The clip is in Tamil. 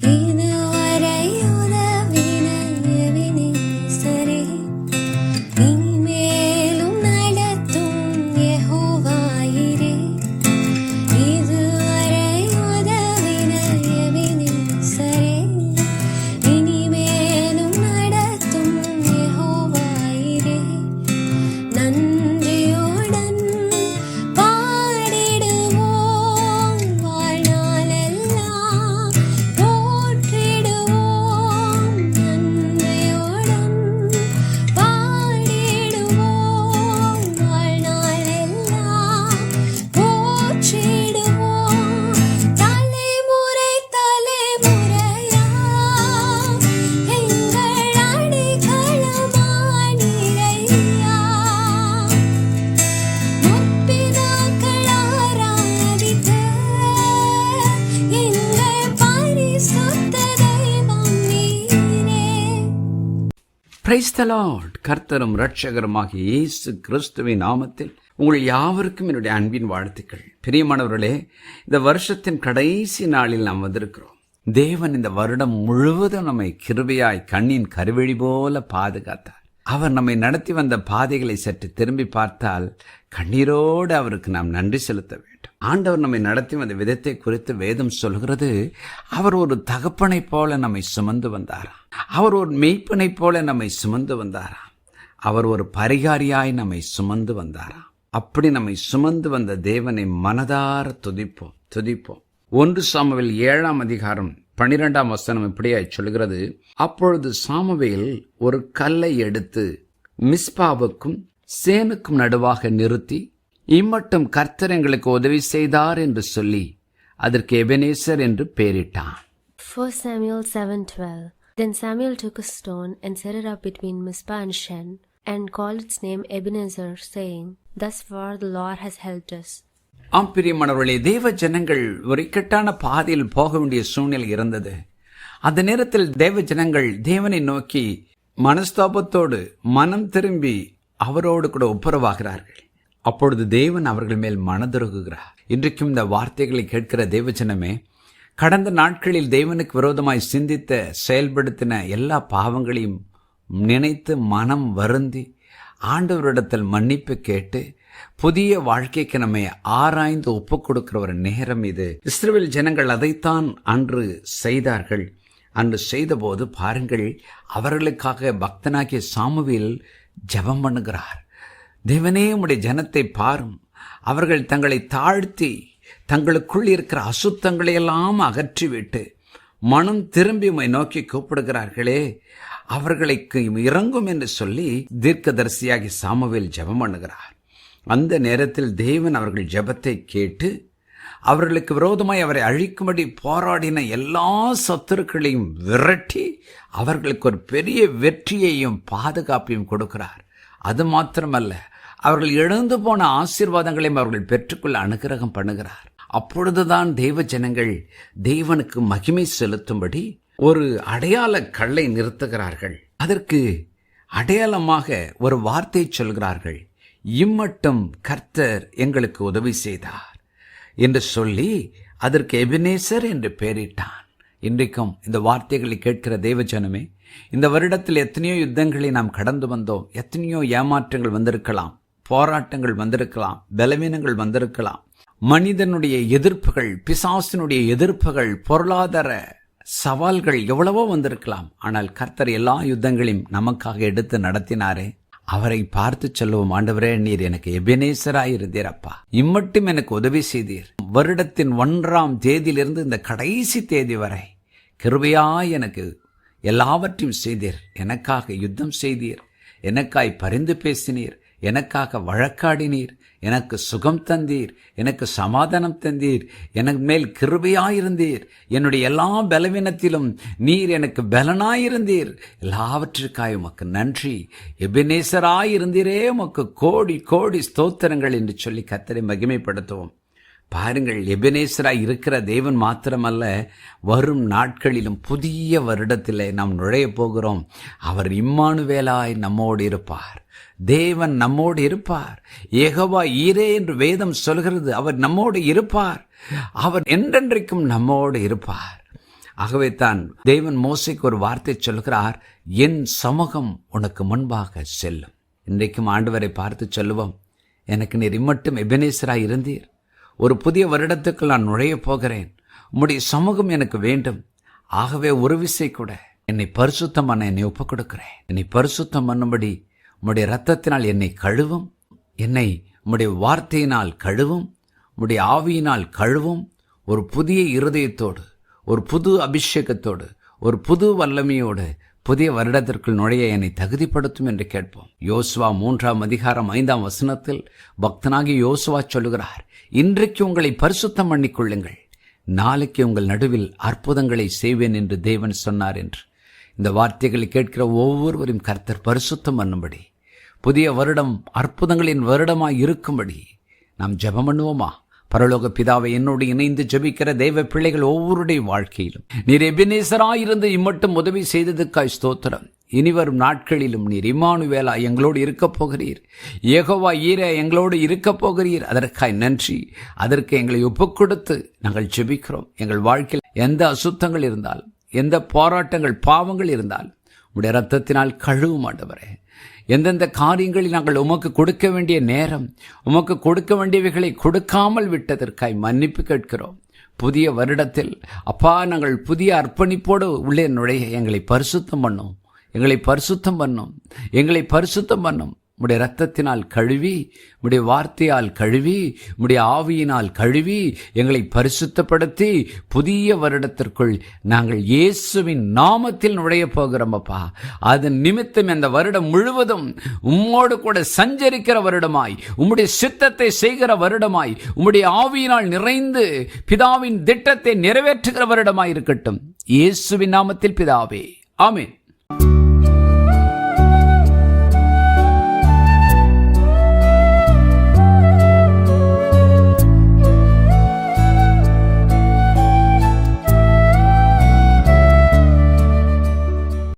These பிரைஸ்தலாட் கர்த்தரும் இரட்சகருமாகிய இயேசு கிறிஸ்துவின் நாமத்தில் உங்கள் யாவருக்கும் என்னுடைய அன்பின் வாழ்த்துக்கள். பிரியமானவர்களே இந்த வருஷத்தின் கடைசி நாளில் நாம் வந்திருக்கிறோம். தேவன் இந்த வருடம் முழுவதும் நம்மை கிருபையாய் கண்ணின் கருவழி போல பாதுகாத்தார். அவர் நம்மை நடத்தி வந்த பாதைகளை சற்று திரும்பி பார்த்தால் கண்ணீரோடு அவருக்கு நாம் நன்றி செலுத்த வேண்டும். ஆண்டவர் நம்மை நடத்தி வந்த விதத்தை குறித்து வேதம் சொல்கிறது அவர் ஒரு தகப்பனைப் போல நம்மை சுமந்து வந்தாராம் அவர் ஒரு மெய்ப்பனைப் போல நம்மை சுமந்து வந்தாராம் அவர் ஒரு பரிகாரியாய் நம்மை சுமந்து வந்தாராம் அப்படி நம்மை சுமந்து வந்த தேவனை மனதார துதிப்போம் துதிப்போம். ஒன்று சாமுவில் ஏழாம் அதிகாரம் பனிரெண்டாம் வசனம் இப்படியாய் சொல்கிறது அப்பொழுது சாமுவேல் ஒரு கல்லை எடுத்து மிஸ்பாவுக்கும் சேனுக்கும் நடுவாக நிறுத்தி இம்மட்டும் கர்த்தர் எங்களுக்கு உதவி செய்தார் என்று சொல்லி அதற்கு எபெனேசர் என்று பெயரிட்டான் 1 Samuel 7:12 Then Samuel took a stone and set it up between Mizpah and Shen, and called its name Ebenezer, saying, Thus far the Lord has helped us. ஆம் பிரியமானவர்களே தேவ ஜனங்கள் ஒரு இக்கட்டான பாதையில் போக வேண்டிய சூழ்நிலை இருந்தது. அந்த நேரத்தில் தேவ ஜனங்கள் தேவனை நோக்கி மனஸ்தாபத்தோடு மனம் திரும்பி அவரோடு கூட ஒப்புரவாகிறார்கள். அப்பொழுது தேவன் அவர்கள் மேல் மனதுருகுகிறார். இன்றைக்கும் இந்த வார்த்தைகளை கேட்கிற தேவஜனமே கடந்த நாட்களில் தேவனுக்கு விரோதமாய் சிந்தித்த செயல்படுத்தின எல்லா பாவங்களையும் நினைத்து மனம் வருந்தி ஆண்டவரிடத்தில் மன்னிப்பு கேட்டு புதிய வாழ்க்கைக்கு நம்மை ஆராய்ந்து ஒப்புக் கொடுக்கிற ஒரு நேரம் இது. இஸ்ரேல் ஜனங்கள் அதைத்தான் அன்று செய்தார்கள். அன்று செய்தபோது பாருங்கள் அவர்களுக்காக பக்தனாகிய சாமுவில் ஜெபம் பண்ணுகிறார். தேவனே உடைய ஜனத்தை பாரும். அவர்கள் தங்களை தாழ்த்தி தங்களுக்குள் இருக்கிற அசுத்தங்களை எல்லாம் அகற்றிவிட்டு மனம் திரும்பி உம்மை நோக்கி கூப்பிடுகிறார்களே அவர்களுக்கு இறங்கும் என்று சொல்லி தீர்க்கதரிசியாகி சாமுவேல் ஜெபம் பண்ணுகிறார். அந்த நேரத்தில் தேவன் அவர்கள் ஜெபத்தை கேட்டு அவர்களுக்கு விரோதமாய் அவரை அழிக்கும்படி போராடின எல்லா சத்துருக்களையும் விரட்டி அவர்களுக்கு ஒரு பெரிய வெற்றியையும் பாதுகாப்பையும் கொடுக்கிறார். அது மாத்திரமல்ல அவர்கள் இழந்து போன ஆசீர்வாதங்களையும் அவர்கள் பெற்றுக்கொள்ள அனுகிரகம் பண்ணுகிறார். அப்பொழுதுதான் தெய்வ ஜனங்கள் தேவனுக்கு மகிமை செலுத்தும்படி ஒரு அடையாள கல்லை நிறுத்துகிறார்கள். அதற்கு அடையாளமாக ஒரு வார்த்தை சொல்கிறார்கள். இம்மட்டும் கர்த்தர் எங்களுக்கு உதவி செய்தார் என்று சொல்லி அதற்கு எபினேசர் என்று பெயரிட்டான். இன்றைக்கும் இந்த வார்த்தைகளை கேட்கிற தேவஜனமே இந்த வருடத்தில் எத்தனையோ யுத்தங்களை நாம் கடந்து வந்தோம் எத்தனையோ ஏமாற்றங்கள் வந்திருக்கலாம் போராட்டங்கள் வந்திருக்கலாம் பலவீனங்கள் வந்திருக்கலாம். மனிதனுடைய எதிர்ப்புகள் பிசாசினுடைய எதிர்ப்புகள் பொருளாதார சவால்கள் எவ்வளவோ வந்திருக்கலாம். ஆனால் கர்த்தர் எல்லா யுத்தங்களையும் நமக்காக எடுத்து நடத்தினாரே. அவரை பார்த்து சொல்லுவோம் ஆண்டவரே நீர் எனக்கு எபினேசராய் இருந்தீர் அப்பா இம்மட்டும் எனக்கு உதவி செய்தீர். வருடத்தின் ஒன்றாம் தேதியிலிருந்து இந்த கடைசி தேதி வரை கிருபையாய் எனக்கு எல்லாவற்றையும் செய்தீர். எனக்காக யுத்தம் செய்தீர். எனக்காய் பரிந்து பேசினீர். எனக்காக வழக்காடினீர் எனக்கு சுகம் தந்தீர் எனக்கு சமாதானம் தந்தீர் எனக்கு மேல் கிருபையாயிருந்தீர். என்னுடைய எல்லா பலவீனத்திலும் நீர் எனக்கு பலனாயிருந்தீர். எல்லாவற்றிற்காய் உமக்கு நன்றி. எபினேசராயிருந்தீரே உமக்கு கோடி கோடி ஸ்தோத்திரங்கள் என்று சொல்லி கத்தரை மகிமைப்படுத்துவோம். பாருங்கள் எபினேசராய் இருக்கிற தேவன் மாத்திரமல்ல வரும் நாட்களிலும் புதிய வருடத்தில் நாம் நுழைய போகிறோம். அவர் இம்மானுவேலாய் நம்மோடு இருப்பார். தேவன் நம்மோடு இருப்பார். ஏகவா ஈரே என்று வேதம் சொல்கிறது அவர் நம்மோடு இருப்பார். அவர் என்றென்றைக்கும் நம்மோடு இருப்பார். ஆகவே தான் தேவன் மோசைக்கு ஒரு வார்த்தை சொல்கிறார் என் சமூகம் உனக்கு முன்பாக செல்லும். இன்றைக்கும் ஆண்டவரை பார்த்து சொல்லுவோம் எனக்கு நீர் இம்மட்டும் எபினேசராக இருந்தீர். ஒரு புதிய வருடத்துக்குள் நான் நுழைய போகிறேன். உம்முடைய சமூகம் எனக்கு வேண்டும். ஆகவே ஒரு விசை கூட என்னை பரிசுத்தம் பண்ண என்னை ஒப்புக் கொடுக்கிறேன் என்னை பரிசுத்தம் பண்ணும்படி உம்முடைய இரத்தத்தினால் என்னை கழுவும் என்னை உம்முடைய வார்த்தையினால் கழுவும் உம்முடைய ஆவியினால் கழுவும். ஒரு புதிய இருதயத்தோடு ஒரு புது அபிஷேகத்தோடு ஒரு புது வல்லமையோடு புதிய வருடத்திற்குள் நுழைய என்னை தகுதிப்படுத்தும் என்று கேட்போம். யோசுவா மூன்றாம் அதிகாரம் ஐந்தாம் வசனத்தில் பக்தனாகி யோசுவா சொல்லுகிறார் இன்றைக்கு உங்களை பரிசுத்தம் பண்ணிக்கொள்ளுங்கள் நாளைக்கு உங்கள் நடுவில் அற்புதங்களை செய்வேன் என்று தேவன் சொன்னார் என்று. இந்த வார்த்தைகளை கேட்கிற ஒவ்வொருவரையும் கர்த்தர் பரிசுத்தம் பண்ணும்படி புதிய வருடம் அற்புதங்களின் வருடமாய் இருக்கும்படி நாம் ஜெபம் பண்ணுவோமா? பரலோக பிதாவை என்னோடு இணைந்து ஜெபிக்கிற தெய்வ பிள்ளைகள் ஒவ்வொருடைய வாழ்க்கையிலும். நீர் எபினேசராயிருந்து இம்மட்டும் உதவி செய்ததுக்காய் ஸ்தோத்திரம். இனி வரும் நாட்களிலும் நீர் இமானுவேலா எங்களோடு இருக்கப் போகிறீர். ஏகோவா ஈர எங்களோடு இருக்கப் போகிறீர். அதற்காய் நன்றி. அதற்கு எங்களை ஒப்புக் கொடுத்து நாங்கள் ஜெபிக்கிறோம். எங்கள் வாழ்க்கையில் எந்த அசுத்தங்கள் இருந்தாலும் எந்த போராட்டங்கள் பாவங்கள் இருந்தால் உடைய ரத்தத்தினால் கழுவும் ஆண்டவரே. எந்தெந்த காரியங்களில் நாங்கள் உமக்கு கொடுக்க வேண்டிய நேரம் உமக்கு கொடுக்க வேண்டியவைகளை கொடுக்காமல் விட்டதற்காய் மன்னிப்பு கேட்கிறோம். புதிய வருடத்தில் அப்பா நாங்கள் புதிய அர்ப்பணிப்போடு உள்ளே நுழைய எங்களை பரிசுத்தம் பண்ணும். எங்களை பரிசுத்தம் பண்ணும். எங்களை பரிசுத்தம் பண்ணும். உடைய ரத்தத்தினால் கழுவி உடைய வார்த்தையால் கழுவி உடைய ஆவியினால் கழுவி எங்களை பரிசுத்தப்படுத்தி புதிய வருடத்திற்குள் நாங்கள் இயேசுவின் நாமத்தில் நுழைய போகிறோம் அப்பா. அதன் நிமித்தம் இந்த வருடம் முழுவதும் உம்மோடு கூட சஞ்சரிக்கிற வருடமாய் உம்முடைய சித்தத்தை செய்கிற வருடமாய் உம்முடைய ஆவியினால் நிறைந்து பிதாவின் திட்டத்தை நிறைவேற்றுகிற வருடமாய் இருக்கட்டும். இயேசுவின் நாமத்தில் பிதாவே. ஆமீன்.